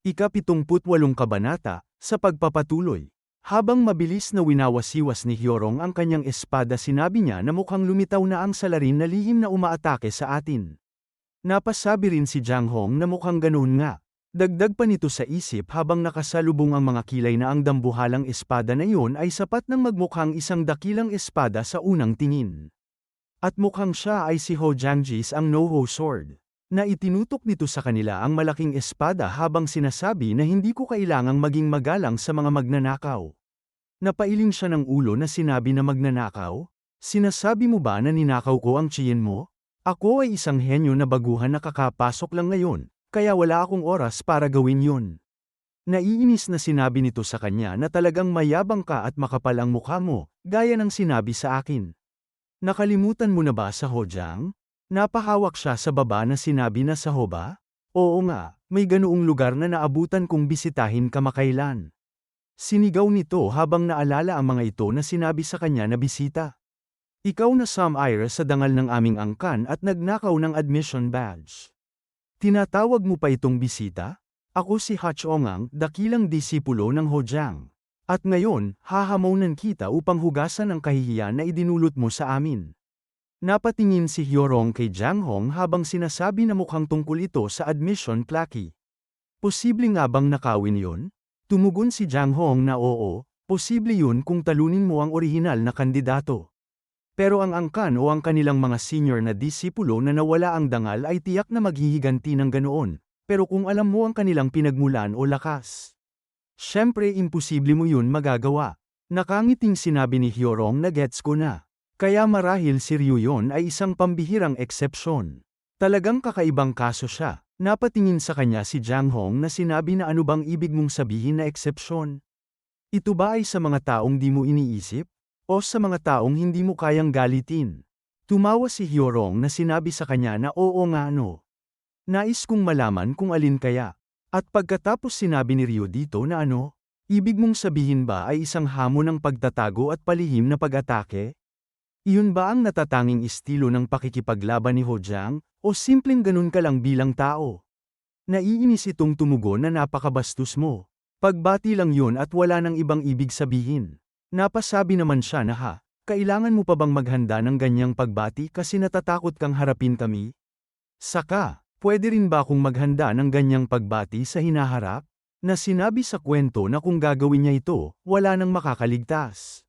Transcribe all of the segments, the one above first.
Ika-78 Kabanata, sa pagpapatuloy. Habang mabilis na winawasiwas ni Hyorong ang kanyang espada sinabi niya na mukhang lumitaw na ang salarin na lihim na umaatake sa atin. Napasabi rin si Jiang Hong na mukhang ganoon nga. Dagdag pa nito sa isip habang nakasalubong ang mga kilay na ang dambuhalang espada na iyon ay sapat ng magmukhang isang dakilang espada sa unang tingin. At mukhang siya ay si Ho Jiangjis ang No-Ho Sword na itinutok nito sa kanila ang malaking espada habang sinasabi na hindi ko kailangang maging magalang sa mga magnanakaw. Napailing siya ng ulo na sinabi na magnanakaw? Sinasabi mo ba na ninakaw ko ang tiyen mo? Ako ay isang henyo na baguhan na kakapasok lang ngayon, kaya wala akong oras para gawin yun. Naiinis na sinabi nito sa kanya na talagang mayabang ka at makapal ang mukha mo, gaya ng sinabi sa akin. Nakalimutan mo na ba sa Hojang? Napahawak siya sa baba na sinabi na sa Hoba? Oo nga, may ganoong lugar na naabutan kong bisitahin kamakailan. Sinigaw nito habang naalala ang mga ito na sinabi sa kanya na bisita. Ikaw na Sam Ira sa dangal ng aming angkan at nagnakaw ng admission badge. Tinatawag mo pa itong bisita? Ako si Hachongang, dakilang disipulo ng Hojang. At ngayon, hahamonan kita upang hugasan ang kahihiyan na idinulot mo sa amin. Napatingin si Hyorong kay Jiang Hong habang sinasabi na mukhang tungkol ito sa admission plaque. Posible nga bang nakawin yon? Tumugon si Jiang Hong na oo, posible yun kung talunin mo ang orihinal na kandidato. Pero ang angkan o ang kanilang mga senior na disipulo na nawala ang dangal ay tiyak na maghihiganti ng ganoon, pero kung alam mo ang kanilang pinagmulan o lakas. Siyempre imposible mo yun magagawa. Nakangiting sinabi ni Hyorong na gets ko na. Kaya marahil si Ryu yon ay isang pambihirang eksepsyon. Talagang kakaibang kaso siya. Napatingin sa kanya si Jiang Hong na sinabi na ano bang ibig mong sabihin na eksepsyon? Ito ba ay sa mga taong di mo iniisip? O sa mga taong hindi mo kayang galitin? Tumawa si Hyorong na sinabi sa kanya na oo nga no. Nais kong malaman kung alin kaya. At pagkatapos sinabi ni Ryu dito na ano, ibig mong sabihin ba ay isang hamon ng pagtatago at palihim na pag-atake? Iyon ba ang natatanging estilo ng pakikipaglaban ni Hojang, o simpleng ganun ka lang bilang tao? Naiinis itong tumugon na napakabastos mo. Pagbati lang yun at wala nang ibang ibig sabihin. Napasabi naman siya na ha, kailangan mo pa bang maghanda ng ganyang pagbati kasi natatakot kang harapin kami? Saka, pwede rin ba akong maghanda ng ganyang pagbati sa hinaharap? Na sinabi sa kwento na kung gagawin niya ito, wala nang makakaligtas.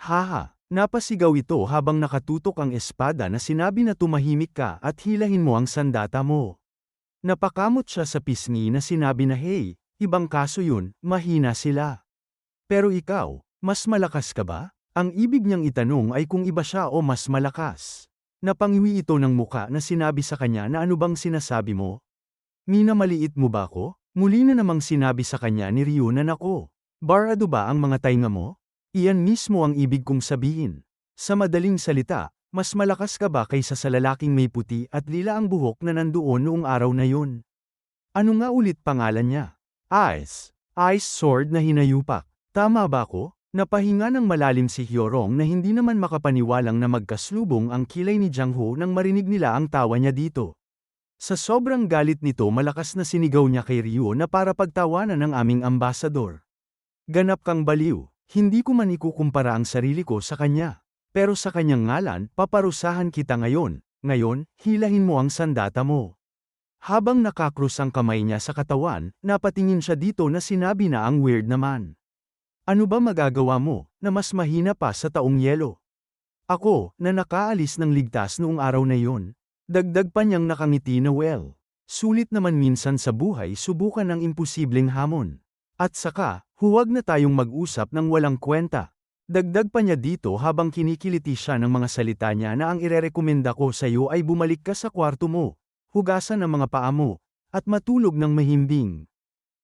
Haha, Napasigaw ito habang nakatutok ang espada na sinabi na tumahimik ka at hilahin mo ang sandata mo. Napakamot siya sa pisngi na sinabi na hey, ibang kaso yun, mahina sila. Pero ikaw, mas malakas ka ba? Ang ibig niyang itanong ay kung iba siya o mas malakas. Napangiwi ito ng muka na sinabi sa kanya na ano bang sinasabi mo? Minamaliit mo ba ako? Muli na namang sinabi sa kanya ni Ryu na nako. Barado ba ang mga tainga mo? Iyan mismo ang ibig kong sabihin. Sa madaling salita, mas malakas ka ba kaysa sa lalaking may puti at lila ang buhok na nandoon noong araw na yun? Ano nga ulit pangalan niya? Ice. Ice Sword na hinayupak. Tama ba ko? Napahinga ng malalim si Hyorong na hindi naman makapaniwalang na magkaslubong ang kilay ni Jiang Ho nang marinig nila ang tawa niya dito. Sa sobrang galit nito malakas na sinigaw niya kay Ryu na para pagtawanan ng aming ambasador. Ganap kang baliw. Hindi ko man ikukumpara ang sarili ko sa kanya. Pero sa kanyang ngalan, paparusahan kita ngayon. Ngayon, hilahin mo ang sandata mo. Habang nakakrus ang kamay niya sa katawan, napatingin siya dito na sinabi na ang weird naman. Ano ba magagawa mo, na mas mahina pa sa taong yelo? Ako, na nakaalis ng ligtas noong araw na yon. Dagdag pa niyang nakangiti na well. Sulit naman minsan sa buhay subukan ang imposibleng hamon. At saka, huwag na tayong mag-usap ng walang kwenta. Dagdag pa niya dito habang kinikiliti siya ng mga salita niya na ang irerekomenda ko sa iyo ay bumalik ka sa kwarto mo, hugasan ang mga paa mo, at matulog ng mahimbing.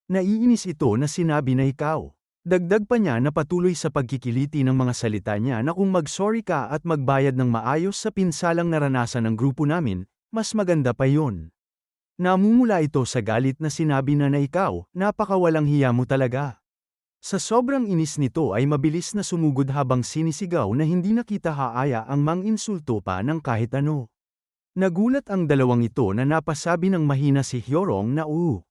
Naiinis ito na sinabi na ikaw. Dagdag pa niya na patuloy sa pagkikiliti ng mga salita niya na kung mag-sorry ka at magbayad ng maayos sa pinsalang naranasan ng grupo namin, mas maganda pa yon. Namumula ito sa galit na sinabi na na ikaw, napakawalang hiya mo talaga. Sa sobrang inis nito ay mabilis na sumugod habang sinisigaw na hindi nakita haaya ang mang-insulto pa ng kahit ano. Nagulat ang dalawang ito na napasabi ng mahina si Hyorong na uu.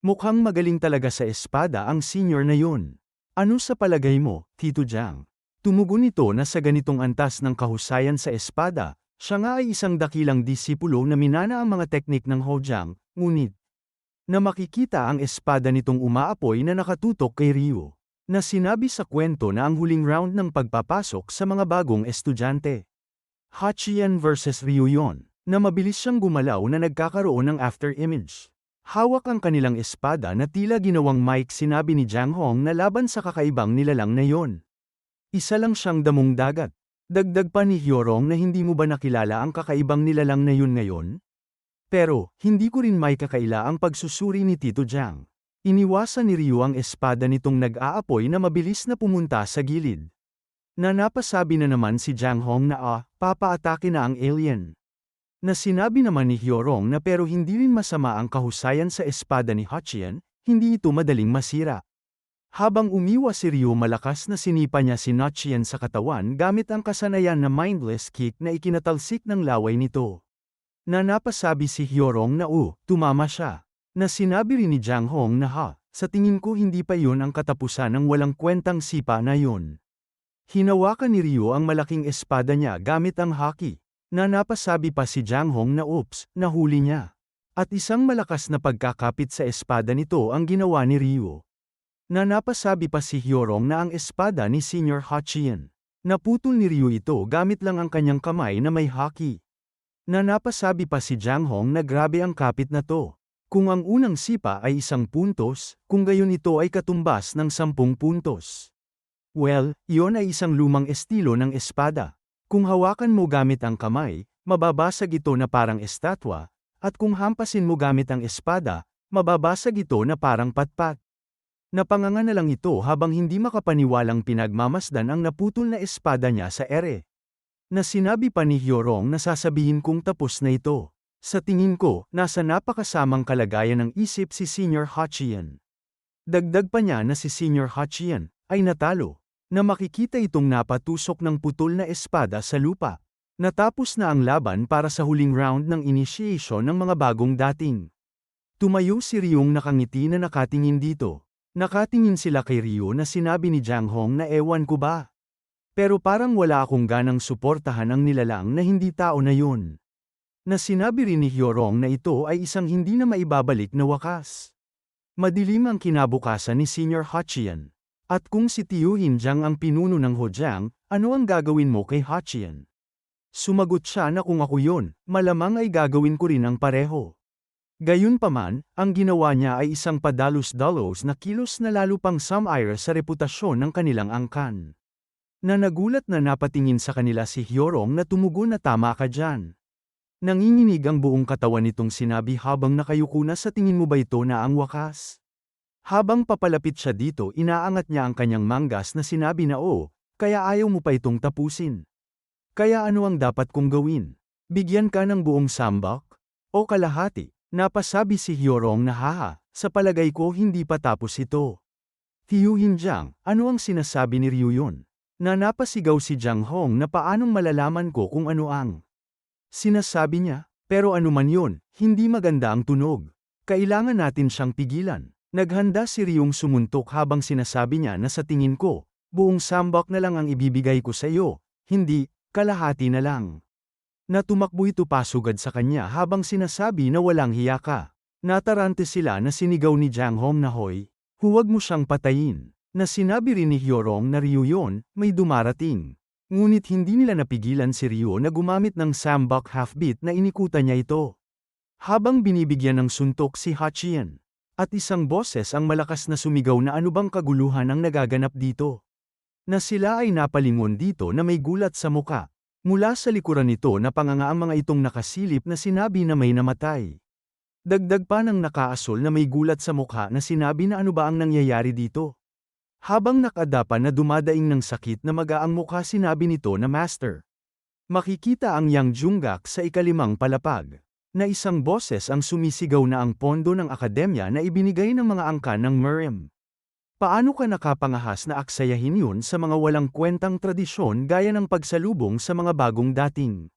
Mukhang magaling talaga sa espada ang senior na yun. Ano sa palagay mo, Tito Jiang? Tumugon ito na sa ganitong antas ng kahusayan sa espada, siya nga ay isang dakilang disipulo na minana ang mga teknik ng Hojiang, ngunit, na makikita ang espada nitong umaapoy na nakatutok kay Ryu, na sinabi sa kwento na ang huling round ng pagpapasok sa mga bagong estudyante. Hachian vs Ryu yon, na mabilis siyang gumalaw na nagkakaroon ng after image. Hawak ang kanilang espada na tila ginawang mic sinabi ni Jiang Hong na laban sa kakaibang nilalang na yon. Isa lang siyang damong dagat. Dagdag pa ni Hyorong na hindi mo ba nakilala ang kakaibang nilalang na yun ngayon? Pero, hindi ko rin may kakaila ang pagsusuri ni Tito Jiang. Iniwasan ni Ryu ang espada nitong nag-aapoy na mabilis na pumunta sa gilid. Na napasabi na naman si Jiang Hong na ah, papaatake na ang alien. Na sinabi naman ni Hyorong na pero hindi rin masama ang kahusayan sa espada ni Hachian, hindi ito madaling masira. Habang umiwas si Ryu malakas na sinipa niya si Hachian sa katawan gamit ang kasanayan na mindless kick na ikinatalsik ng laway nito. Na napasabi si Hyorong na u, tumama siya. Na sinabi rin ni Jiang Hong na ha, sa tingin ko hindi pa yun ang katapusan ng walang kwentang sipa na yun. Hinawakan ni Ryu ang malaking espada niya gamit ang haki. Na napasabi pa si Jiang Hong na oops, nahuli niya. At isang malakas na pagkakapit sa espada nito ang ginawa ni Ryu. Na napasabi pa si Hyorong na ang espada ni Senior Hachian. Naputol ni Ryu ito gamit lang ang kanyang kamay na may haki. Na napasabi pa si Jiang Hong na grabe ang kapit na to. Kung ang unang sipa ay isang puntos, kung gayon ito ay katumbas ng sampung puntos. Well, iyon ay isang lumang estilo ng espada. Kung hawakan mo gamit ang kamay, mababasag ito na parang estatwa, at kung hampasin mo gamit ang espada, mababasag ito na parang patpat. Napanganga na lang ito habang hindi makapaniwalang pinagmamasdan ang naputol na espada niya sa ere. Na sinabi pa ni Hyorong na sasabihin kong tapos na ito. Sa tingin ko, nasa napakasamang kalagayan ng isip si Senior Hachian. Dagdag pa niya na si Senior Hachian ay natalo, na makikita itong napatusok ng putol na espada sa lupa. Natapos na ang laban para sa huling round ng initiation ng mga bagong dating. Tumayo si Ryung nakangiti na nakatingin dito. Nakatingin sila kay Ryu na sinabi ni Jiang Hong na ewan ko ba. Pero parang wala akong ganang suportahan ang nilalang na hindi tao na yun. Na sinabi rin ni Hyorong na ito ay isang hindi na maibabalik na wakas. Madilim ang kinabukasan ni Senior Hachian. At kung si Tiu Hinjang ang pinuno ng Hojiang, ano ang gagawin mo kay Hachian? Sumagot siya na kung ako yon, malamang ay gagawin ko rin ang pareho. Gayunpaman, ang ginawa niya ay isang padalos-dalos na kilos na lalo pang sumire sa reputasyon ng kanilang angkan. Na nagulat na napatingin sa kanila si Hyorong na tumugon na tama ka dyan. Nanginginig ang buong katawan nitong sinabi habang nakayuko na sa tingin mo ba ito na ang wakas? Habang papalapit siya dito inaangat niya ang kanyang manggas na sinabi na oo, kaya ayaw mo pa itong tapusin. Kaya ano ang dapat kong gawin? Bigyan ka ng buong sambak? O kalahati? Napasabi si Hyorong na haha, sa palagay ko hindi pa tapos ito. Tiu Hinjang, ano ang sinasabi ni Ryu yun? Na napasigaw si Jiang Hong na paanong malalaman ko kung ano ang. Sinasabi niya, pero ano man yun, hindi maganda ang tunog. Kailangan natin siyang pigilan. Naghanda si Ryung sumuntok habang sinasabi niya na sa tingin ko, buong sambak na lang ang ibibigay ko sa iyo, hindi, kalahati na lang. Natumakbo ito pasugad sa kanya habang sinasabi na walang hiya ka. Natarante sila na sinigaw ni Jiang Hong na hoy, huwag mo siyang patayin. Na sinabi rin ni Hyorong na Ryu yon, may dumarating. Ngunit hindi nila napigilan si Ryu na gumamit ng sambak half-beat na inikutan niya ito. Habang binibigyan ng suntok si Hachian. At isang boses ang malakas na sumigaw na ano bang kaguluhan ang nagaganap dito. Na sila ay napalingon dito na may gulat sa muka. Mula sa likuran nito na panganga ang mga itong nakasilip na sinabi na may namatay. Dagdag pa ng nakaasol na may gulat sa mukha na sinabi na ano ba ang nangyayari dito. Habang nakadapa na dumadaing ng sakit na magaang mukha sinabi nito na master. Makikita ang Yang Junggak sa ikalimang palapag. Na isang boses ang sumisigaw na ang pondo ng akademya na ibinigay ng mga angkan ng Miriam. Paano ka nakapangahas na aksayahin yun sa mga walang kwentang tradisyon gaya ng pagsalubong sa mga bagong dating?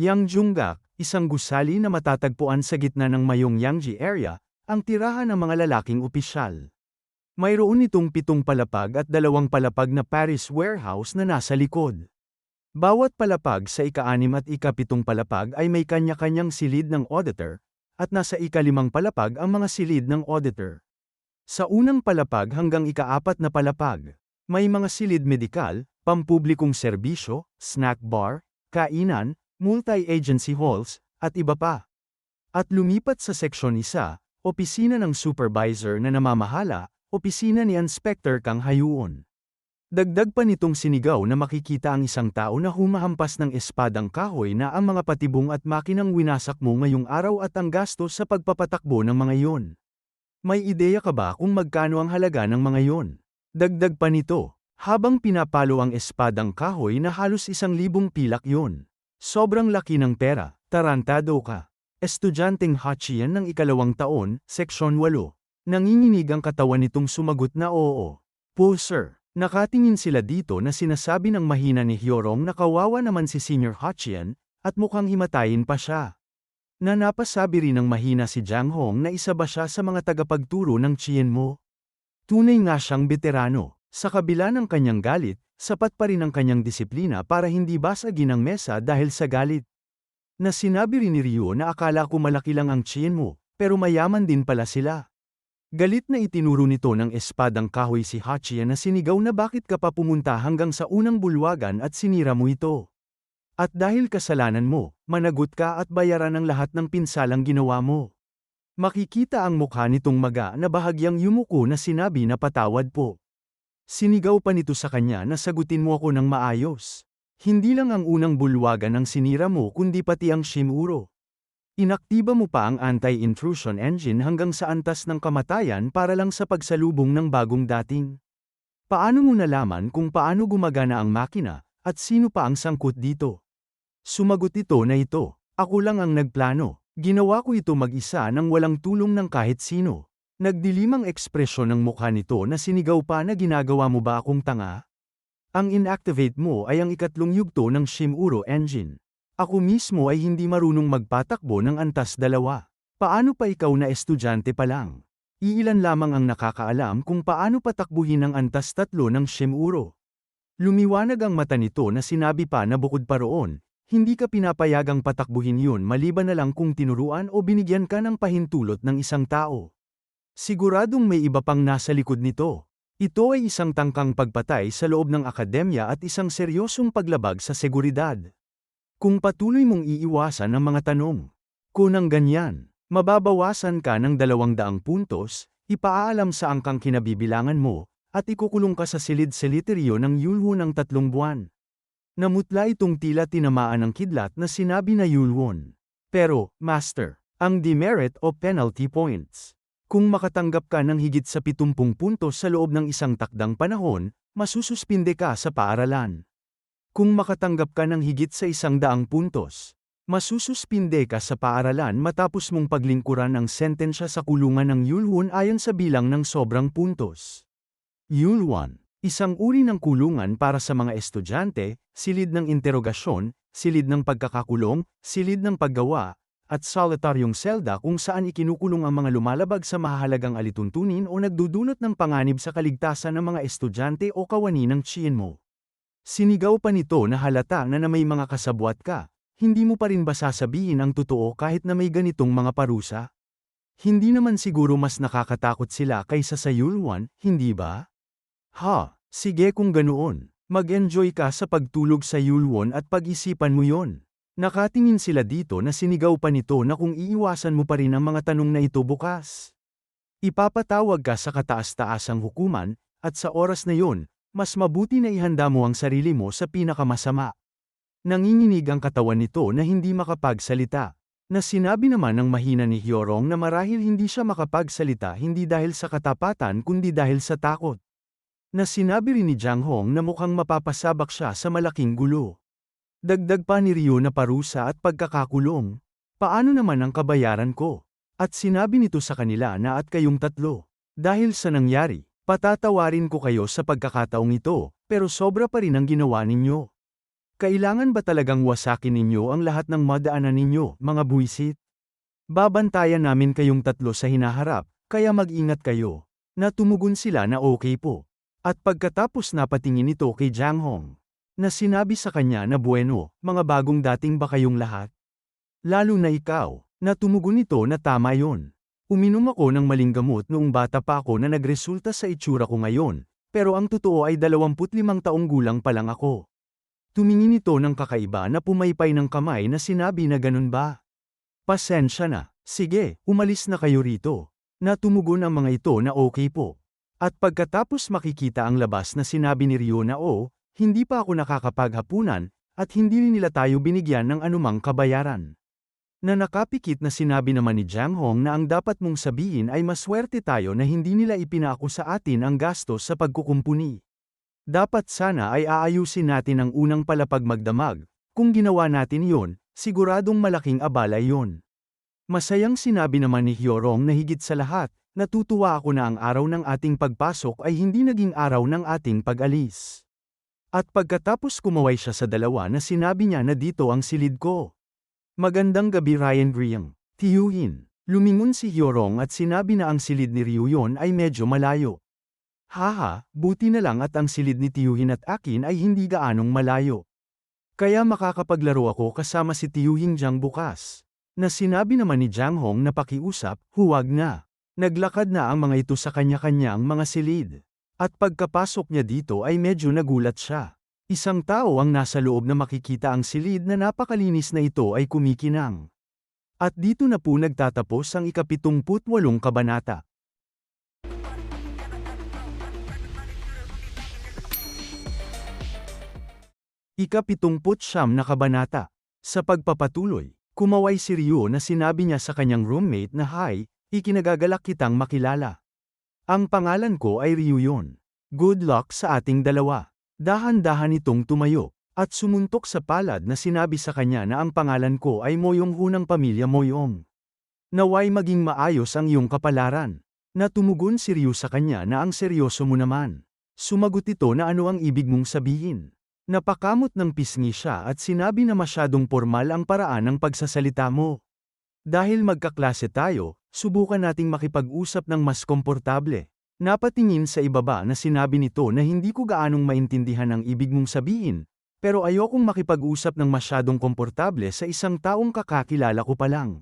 Yang Junggak, isang gusali na matatagpuan sa gitna ng mayong Yangji area, ang tirahan ng mga lalaking opisyal. Mayroon itong pitong palapag at dalawang palapag na Paris warehouse na nasa likod. Bawat palapag sa ika-anim at ika-pitong palapag ay may kanya-kanyang silid ng auditor, at nasa ika-limang palapag ang mga silid ng auditor. Sa unang palapag hanggang ika-apat na palapag, may mga silid medikal, pampublikong serbisyo, snack bar, kainan, multi-agency halls, at iba pa. At lumipat sa seksyon 1, opisina ng supervisor na namamahala, opisina ni Inspector Kang Hayuon. Dagdag pa nitong sinigaw na makikita ang isang tao na humahampas ng espadang kahoy na ang mga patibong at makinang winasak mo ngayong araw at ang gastos sa pagpapatakbo ng mga iyon. May ideya ka ba kung magkano ang halaga ng mga iyon? Dagdag pa nito, habang pinapalo ang espadang kahoy na halos isang libong pilak yon. Sobrang laki ng pera, tarantado ka. Estudyanteng Hachian ng ikalawang taon, Seksyon 8. Nanginginig ang katawan nitong sumagot na oo. Po sir, nakatingin sila dito na sinasabi ng mahina ni Hyorong na kawawa naman si Senior Hachian, at mukhang himatayin pa siya. Na napasabi rin ng mahina si Jiang Hong na isa ba siya sa mga tagapagturo ng Chien? Tunay nga siyang veterano, sa kabila ng kanyang galit, sapat pa rin ang kanyang disiplina para hindi basagin ang mesa dahil sa galit. Na sinabi rin ni Ryo na akala ko malaki lang ang Chien pero mayaman din pala sila. Galit na itinuro nito ng espadang kahoy si Hachia na sinigaw na bakit ka pa pumunta hanggang sa unang bulwagan at sinira mo ito. At dahil kasalanan mo, managot ka at bayaran ang lahat ng pinsalang ginawa mo. Makikita ang mukha nitong maga na bahagyang yumuko na sinabi na patawad po. Sinigaw pa nito sa kanya na sagutin mo ako ng maayos. Hindi lang ang unang bulwagan ang sinira mo kundi pati ang Shimuro. Inaktiba mo pa ang anti-intrusion engine hanggang sa antas ng kamatayan para lang sa pagsalubong ng bagong dating. Paano mo nalaman kung paano gumagana ang makina, at sino pa ang sangkot dito? Sumagot ito na ito, ako lang ang nagplano, ginawa ko ito mag-isa nang walang tulong ng kahit sino. Nagdilimang ekspresyon ng mukha nito na sinigaw pa na ginagawa mo ba akong tanga? Ang inactivate mo ay ang ikatlong yugto ng Shimuro engine. Ako mismo ay hindi marunong magpatakbo ng antas dalawa. Paano pa ikaw na estudyante pa lang? Iilan lamang ang nakakaalam kung paano patakbuhin ang antas tatlo ng Shimuro. Lumiwanag ang mata nito na sinabi pa na bukod pa roon, hindi ka pinapayagang patakbuhin yun maliban na lang kung tinuruan o binigyan ka ng pahintulot ng isang tao. Siguradong may iba pang nasa likod nito. Ito ay isang tangkang pagpatay sa loob ng akademya at isang seryosong paglabag sa seguridad. Kung patuloy mong iiwasan ang mga tanong, kung ang ganyan, mababawasan ka ng dalawang daang puntos, ipaalam sa angkang kinabibilangan mo, at ikukulong ka sa silid-siliteryo ng Yulho ng tatlong buwan. Namutla itong tila tinamaan ng kidlat na sinabi na Yulwon. Pero, Master, ang demerit o penalty points. Kung makatanggap ka ng higit sa 70 puntos sa loob ng isang takdang panahon, masususpinde ka sa paaralan. Kung makatanggap ka ng higit sa isang daang puntos, masususpinde ka sa paaralan matapos mong paglingkuran ang sentensya sa kulungan ng Yulhun ayon sa bilang ng sobrang puntos. Yulwan, isang uri ng kulungan para sa mga estudyante, silid ng interogasyon, silid ng pagkakakulong, silid ng paggawa, at solitaryong selda kung saan ikinukulong ang mga lumalabag sa mahalagang alituntunin o nagdudulot ng panganib sa kaligtasan ng mga estudyante o kawani ng Chienmo. Sinigaw pa nito na halata na na may mga kasabwat ka, hindi mo pa rin ba sasabihin ang totoo kahit na may ganitong mga parusa? Hindi naman siguro mas nakakatakot sila kaysa sa Yulwan, hindi ba? Ha, sige kung ganoon. Mag-enjoy ka sa pagtulog sa Yulwon at pag-isipan mo yon. Nakatingin sila dito na sinigaw pa nito na kung iiwasan mo pa rin ang mga tanong na ito bukas. Ipapatawag ka sa kataas-taasang hukuman, at sa oras na yon, mas mabuti na ihanda mo ang sarili mo sa pinakamasama. Nanginginig ang katawan nito na hindi makapagsalita. Na sinabi naman ng mahina ni Hyorong na marahil hindi siya makapagsalita hindi dahil sa katapatan kundi dahil sa takot. Na sinabi rin ni Jiang Hong na mukhang mapapasabak siya sa malaking gulo. Dagdag pa ni Ryo na parusa at pagkakakulong. Paano naman ang kabayaran ko? At sinabi nito sa kanila na at kayong tatlo. Dahil sa nangyari, Patatawarin ko kayo sa pagkakataong ito, pero sobra pa rin ang ginawa ninyo. Kailangan ba talagang wasakin ninyo ang lahat ng madaanan ninyo, mga buwisit? Babantayan namin kayong tatlo sa hinaharap, kaya mag-ingat kayo. Na tumugon sila na okay po. At pagkatapos napatingin ito kay Jiang Hong, na sinabi sa kanya na bueno, mga bagong dating ba kayong lahat? Lalo na ikaw, na tumugon ito na tama yon. Uminom ako ng maling gamot noong bata pa ako na nagresulta sa itsura ko ngayon, pero ang totoo ay 25 taong gulang pa lang ako. Tumingin ito ng kakaiba na pumaypay ng kamay na sinabi na ganun ba? Pasensya na, sige, umalis na kayo rito. Na tumugon ang mga ito na okay po. At pagkatapos makikita ang labas na sinabi ni Rio na oh, hindi pa ako nakakapaghapunan, at hindi rin nila tayo binigyan ng anumang kabayaran. Na nakapikit na sinabi naman ni Jiang Hong na ang dapat mong sabihin ay maswerte tayo na hindi nila ipinako sa atin ang gastos sa pagkukumpuni. Dapat sana ay aayusin natin ang unang palapag magdamag, kung ginawa natin yon, siguradong malaking abala yon. Masayang sinabi naman ni Hyorong na higit sa lahat, natutuwa ako na ang araw ng ating pagpasok ay hindi naging araw ng ating pag-alis. At pagkatapos kumaway siya sa dalawa na sinabi niya na dito ang silid ko. Magandang gabi Ryan Griang, tiyuhin. Lumingon si Hyorong at sinabi na ang silid ni Ryuyon ay medyo malayo. Haha, buti na lang at ang silid ni Tiyuhin at akin ay hindi gaanong malayo. Kaya makakapaglaro ako kasama si Tiyuhin Jiang bukas. Na sinabi naman ni Jiang Hong na pakiusap, huwag na. Naglakad na ang mga ito sa kanya-kanyang mga silid. At pagkapasok niya dito ay medyo nagulat siya. Isang tao ang nasa loob na makikita ang silid na napakalinis na ito ay kumikinang. At dito na po nagtatapos ang ikapitumput walong kabanata. Ikapitumput siyam na kabanata. Sa pagpapatuloy, kumaway si Ryo na sinabi niya sa kanyang roommate na hi, ikinagagalak kitang makilala. Ang pangalan ko ay Ryu yon. Good luck sa ating dalawa. Dahan-dahan itong tumayo, at sumuntok sa palad na sinabi sa kanya na ang pangalan ko ay Moyong Hunang Pamilya Moyong. Naway maging maayos ang iyong kapalaran. Natumugon si Ryu sa kanya na ang seryoso mo naman. Sumagot ito na ano ang ibig mong sabihin. Napakamot ng pisngi siya at sinabi na masyadong formal ang paraan ng pagsasalita mo. Dahil magkaklase tayo, subukan nating makipag-usap ng mas komportable. Napatingin sa ibaba na sinabi nito na hindi ko gaanong maintindihan ang ibig mong sabihin, pero ayokong makipag-usap ng masyadong komportable sa isang taong kakakilala ko pa lang.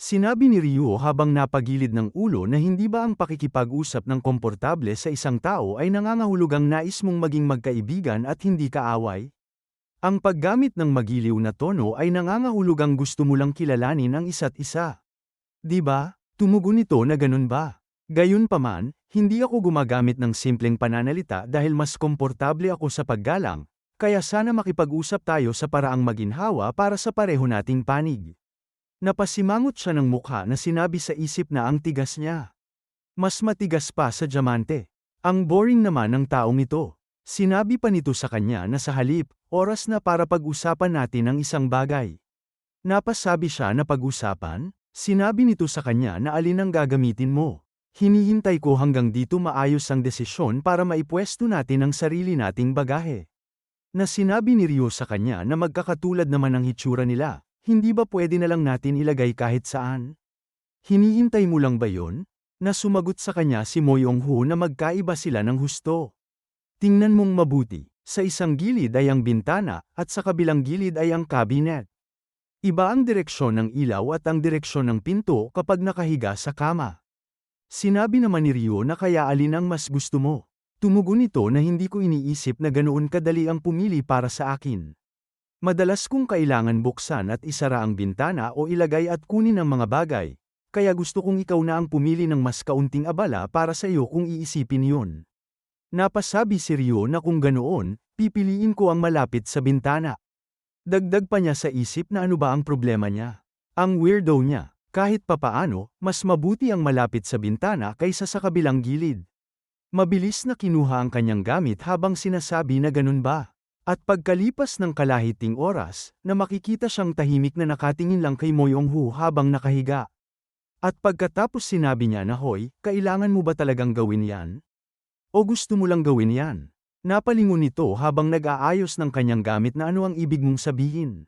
Sinabi ni Ryo habang napagilid ng ulo na hindi ba ang pakikipag-usap ng komportable sa isang tao ay nangangahulugang nais mong maging magkaibigan at hindi kaaway? Ang paggamit ng magiliw na tono ay nangangahulugang gusto mo lang kilalanin ang isa't isa. Di ba? Tumugon ito na ganun ba? Gayunpaman, hindi ako gumagamit ng simpleng pananalita dahil mas komportable ako sa paggalang, kaya sana makipag-usap tayo sa paraang maginhawa para sa pareho nating panig. Napasimangot siya ng mukha na sinabi sa isip na ang tigas niya. Mas matigas pa sa diamante. Ang boring naman ng taong ito. Sinabi pa nito sa kanya na sa halip, oras na para pag-usapan natin ang isang bagay. Napasabi siya na pag-usapan, sinabi nito sa kanya na alin ang gagamitin mo. Hinihintay ko hanggang dito maayos ang desisyon para maipwesto natin ang sarili nating bagahe. Na sinabi ni Rio sa kanya na magkakatulad naman ang hitsura nila, hindi ba pwede na lang natin ilagay kahit saan? Hinihintay mo lang ba yon? Na sumagot sa kanya si Moyong Hu na magkaiba sila ng husto. Tingnan mong mabuti, sa isang gilid ay ang bintana, at sa kabilang gilid ay ang cabinet. Iba ang direksyon ng ilaw at ang direksyon ng pinto kapag nakahiga sa kama. Sinabi naman ni Rio na kaya alin ang mas gusto mo. Tumugon ito na hindi ko iniisip na ganoon kadali ang pumili para sa akin. Madalas kong kailangan buksan at isara ang bintana o ilagay at kunin ang mga bagay, kaya gusto kong ikaw na ang pumili ng mas kaunting abala para sa iyo kung iisipin yun. Napasabi si Rio na kung ganoon, pipiliin ko ang malapit sa bintana. Dagdag pa niya sa isip na ano ba ang problema niya. Ang weirdo niya, kahit papaano, mas mabuti ang malapit sa bintana kaysa sa kabilang gilid. Mabilis na kinuha ang kanyang gamit habang sinasabi na ganun ba. At pagkalipas ng kalahiting oras, na makikita siyang tahimik na nakatingin lang kay Moyong Hu habang nakahiga. At pagkatapos sinabi niya na hoy, kailangan mo ba talagang gawin yan? O gusto mo lang gawin yan? Napalingon nito habang nag-aayos ng kanyang gamit na ano ang ibig mong sabihin.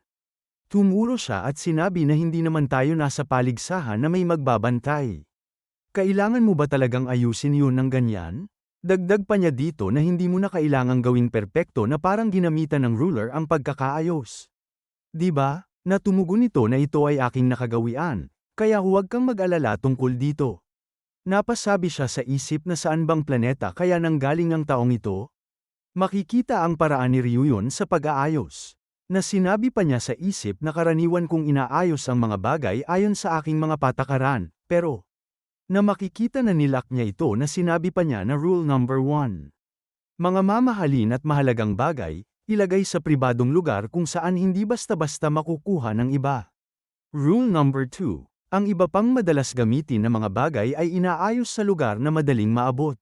Tumuro siya at sinabi na hindi naman tayo nasa paligsahan na may magbabantay. Kailangan mo ba talagang ayusin yun ng ganyan? Dagdag pa niya dito na hindi mo na kailangang gawing perpekto na parang ginamitan ng ruler ang pagkakaayos. Di ba? Natumugon nito na ito ay aking nakagawian, kaya huwag kang mag-alala tungkol dito. Napasabi siya sa isip na saan bang planeta kaya nanggaling ang taong ito? Makikita ang paraan ni Ryuyon sa pag-aayos. Na sinabi pa niya sa isip na karaniwan kong inaayos ang mga bagay ayon sa aking mga patakaran, pero na makikita na nilak niya ito na sinabi pa niya na rule number 1. Mga mamahalin at mahalagang bagay, ilagay sa pribadong lugar kung saan hindi basta-basta makukuha ng iba. Rule number 2. Ang iba pang madalas gamitin na mga bagay ay inaayos sa lugar na madaling maabot.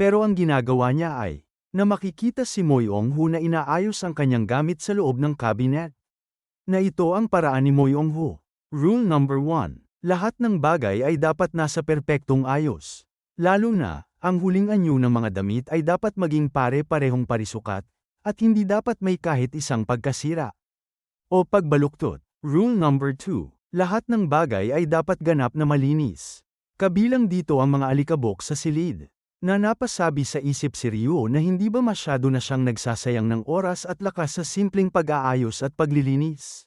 Pero ang ginagawa niya ay, na makikita si Moyong Hu na inaayos ang kanyang gamit sa loob ng cabinet. Na ito ang paraan ni Moyong Hu. Rule number 1. Lahat ng bagay ay dapat nasa perpektong ayos. Lalo na, ang huling anyo ng mga damit ay dapat maging pare-parehong parisukat, at hindi dapat may kahit isang pagkasira. O pagbaluktot. Rule number 2. Lahat ng bagay ay dapat ganap na malinis. Kabilang dito ang mga alikabok sa silid. Na napasabi sa isip si Ryo na hindi ba masyado na siyang nagsasayang ng oras at lakas sa simpleng pag-aayos at paglilinis.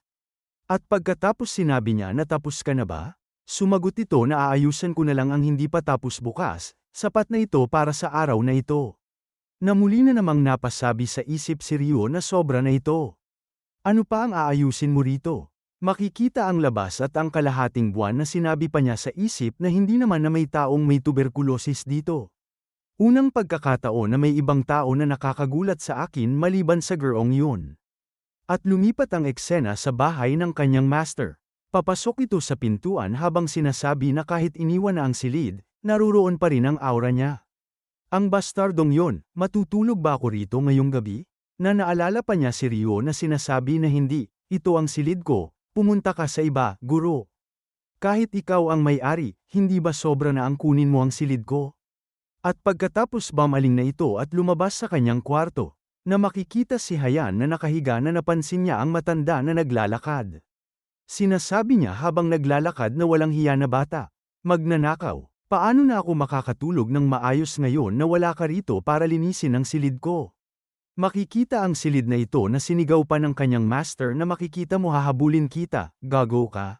At pagkatapos sinabi niya na tapos ka na ba? Sumagot ito na aayusan ko na lang ang hindi pa tapos bukas, sapat na ito para sa araw na ito. Na muli na namang napasabi sa isip si Ryo na sobra na ito. Ano pa ang aayusin mo rito? Makikita ang labas at ang kalahating buwan na sinabi pa niya sa isip na hindi naman na may taong may tuberkulosis dito. Unang pagkakataon na may ibang tao na nakakagulat sa akin maliban sa girong yun. At lumipat ang eksena sa bahay ng kanyang master. Papasok ito sa pintuan habang sinasabi na kahit iniwan na ang silid, naruroon pa rin ang aura niya. Ang bastardong yon, matutulog ba ako rito ngayong gabi? Na naalala pa niya si Rio na sinasabi na hindi, ito ang silid ko, pumunta ka sa iba, guro. Kahit ikaw ang may-ari, hindi ba sobra na ang kunin mo ang silid ko? At pagkatapos bamaling na ito at lumabas sa kanyang kwarto, na makikita si Hayan na nakahiga na napansin niya ang matanda na naglalakad. Sinasabi niya habang naglalakad na walang hiya na bata, magnanakaw, paano na ako makakatulog ng maayos ngayon na wala ka rito para linisin ang silid ko? Makikita ang silid na ito na sinigaw pa ng kanyang master na makikita mo hahabulin kita, gago ka.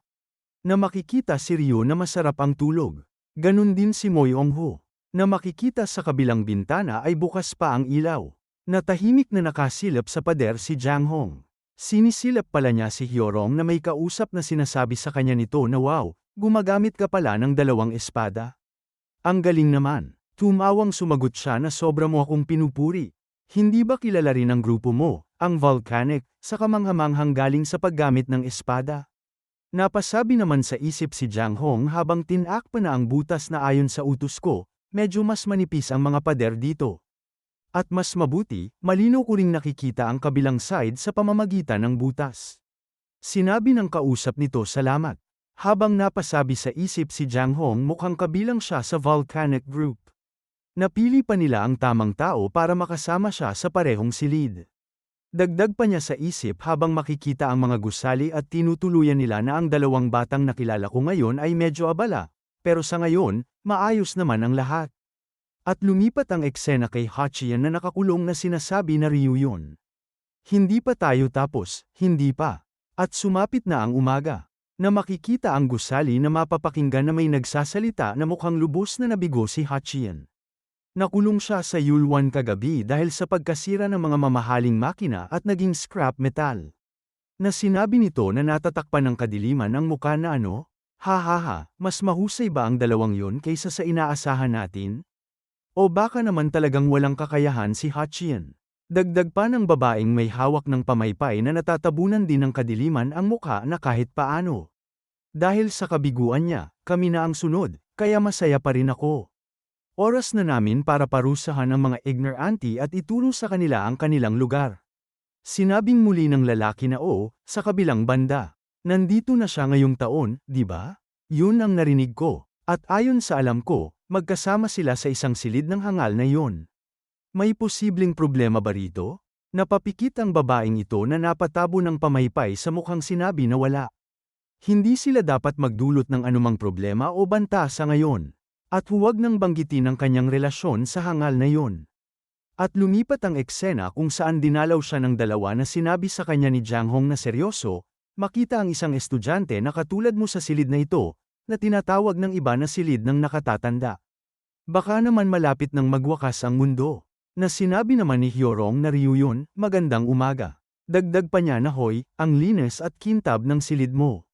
Na makikita si Ryo na masarap ang tulog. Ganun din si Moyong Ho. Na makikita sa kabilang bintana ay bukas pa ang ilaw. Na tahimik na nakasilap sa pader si Jang Hong. Sinisilap pala niya si Hyorong na may kausap na sinasabi sa kanya nito na wow, gumagamit ka pala ng dalawang espada. Ang galing naman. Tumawang sumagot siya na sobra mo akong pinupuri. Hindi ba kilala rin ang grupo mo, ang Volcanic, sa kamanghamanghang galing sa paggamit ng espada? Napasabi naman sa isip si Jang Hong habang tinak pa na ang butas na ayon sa utos ko, medyo mas manipis ang mga pader dito. At mas mabuti, malino ko ring nakikita ang kabilang side sa pamamagitan ng butas. Sinabi ng kausap nito salamat. Habang napasabi sa isip si Jang Hong mukhang kabilang siya sa volcanic group. Napili pa nila ang tamang tao para makasama siya sa parehong silid. Dagdag pa niya sa isip habang makikita ang mga gusali at tinutuluyan nila na ang dalawang batang nakilala ko ngayon ay medyo abala, pero sa ngayon, maayos naman ang lahat. At lumipat ang eksena kay Hachian na nakakulong na sinasabi na Ryu yun. Hindi pa tayo tapos, hindi pa. At sumapit na ang umaga. Na makikita ang gusali na mapapakinggan na may nagsasalita na mukhang lubos na nabigo si Hachian. Nakulong siya sa Yulwan kagabi dahil sa pagkasira ng mga mamahaling makina at naging scrap metal. Na sinabi nito na natatakpan ng kadiliman ang muka na ano, ha ha ha, mas mahusay ba ang dalawang yon kaysa sa inaasahan natin? O baka naman talagang walang kakayahan si Hachian. Dagdag pa ng babaeng may hawak ng pamaypay na natatabunan din ng kadiliman ang mukha na kahit paano. Dahil sa kabiguan niya, kami na ang sunod, kaya masaya pa rin ako. Oras na namin para parusahan ang mga ignorante at ituro sa kanila ang kanilang lugar. Sinabing muli ng lalaki na o, sa kabilang banda. Nandito na siya ngayong taon, di ba? Yun ang narinig ko. At ayon sa alam ko, magkasama sila sa isang silid ng hangal na yon. May posibleng problema ba rito? Napapikit ang babaeng ito na napatabo ng pamaypay sa mukhang sinabi na wala. Hindi sila dapat magdulot ng anumang problema o banta sa ngayon. At huwag nang banggitin ang kanyang relasyon sa hangal na yon. At lumipat ang eksena kung saan dinalaw siya ng dalawa na sinabi sa kanya ni Jiang Hong na seryoso, makita ang isang estudyante na katulad mo sa silid na ito, na tinatawag ng iba na silid ng nakatatanda. Baka naman malapit ng magwakas ang mundo. Na sinabi naman ni Hyorong na Ryu yun, magandang umaga. Dagdag pa niya na hoy, ang linis at kintab ng silid mo.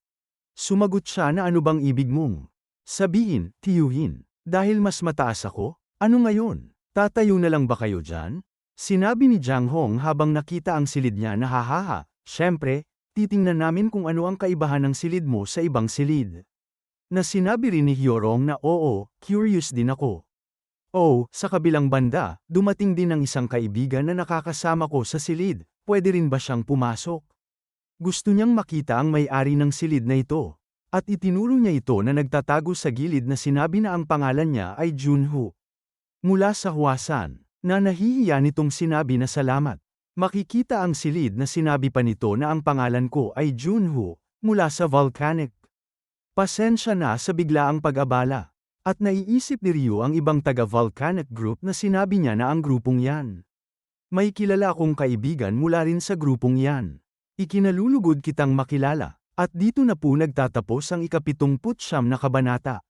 Sumagot siya na ano bang ibig mong? Sabihin, tiyuhin. Dahil mas mataas ako? Ano ngayon? Tatayo na lang ba kayo dyan? Sinabi ni Jiang Hong habang nakita ang silid niya na hahaha. Siyempre, titingnan namin kung ano ang kaibahan ng silid mo sa ibang silid. Na sinabi rin ni Hyorong na oo, curious din ako. Oh, sa kabilang banda, dumating din ang isang kaibigan na nakakasama ko sa silid, pwede rin ba siyang pumasok? Gusto niyang makita ang may-ari ng silid na ito. At itinuro niya ito na nagtatago sa gilid na sinabi na ang pangalan niya ay Junho. Mula sa huwasan, na nahihiya nitong sinabi na salamat. Makikita ang silid na sinabi pa nito na ang pangalan ko ay Junho, mula sa volcanic. Pasensya na sa biglaang pag-abala. At naiisip ni Ryu ang ibang taga-volcanic group na sinabi niya na ang grupong yan. May kilala akong kaibigan mula rin sa grupong yan. Ikinalulugod kitang makilala. At dito na po nagtatapos ang ikapitumput siyam na kabanata.